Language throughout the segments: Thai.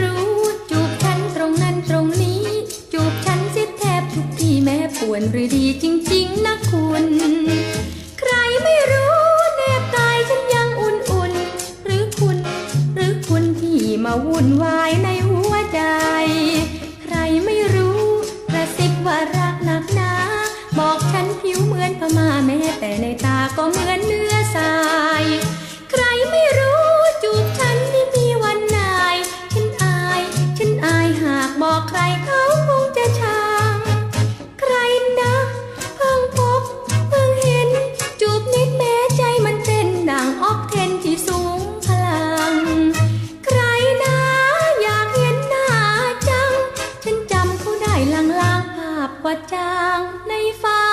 รู้ จูบฉันตรงนั้นตรงนี้ จูบฉันเสียแทบทุกที่แม้ปวนหรือดีจริง ๆนะคุณ ใครไม่รู้แนบกายฉันยังอุ่นๆ หรือคุณ หรือคุณที่มาวุ่นวายในหัวใจ ใครไม่รู้กระซิบว่ารักหนักหนา บอกฉันผิวเหมือนพม่าแม้แต่ในตาก็เหมือนเนื้อ ว่าจางในฝ้า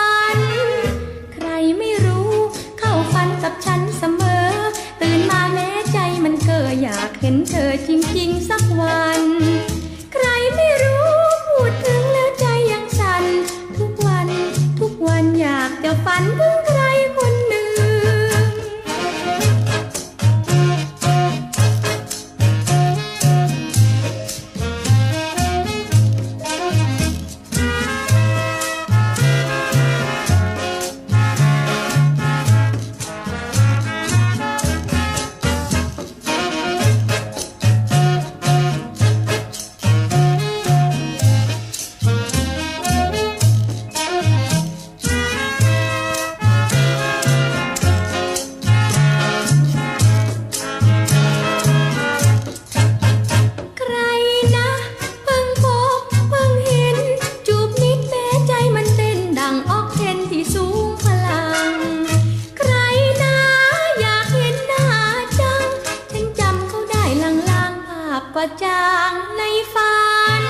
างในฝัน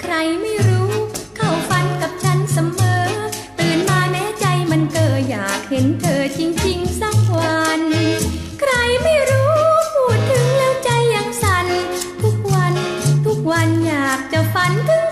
ใครไม่รู้เข้าฝันกับฉันเสมอ ตื่นมาแม้ใจมันเกออยากเห็นเธอจริงๆสักวัน ใครไม่รู้พูดถึงแล้วใจยังสั่นทุกวันทุกวันอยากจะฝันถึง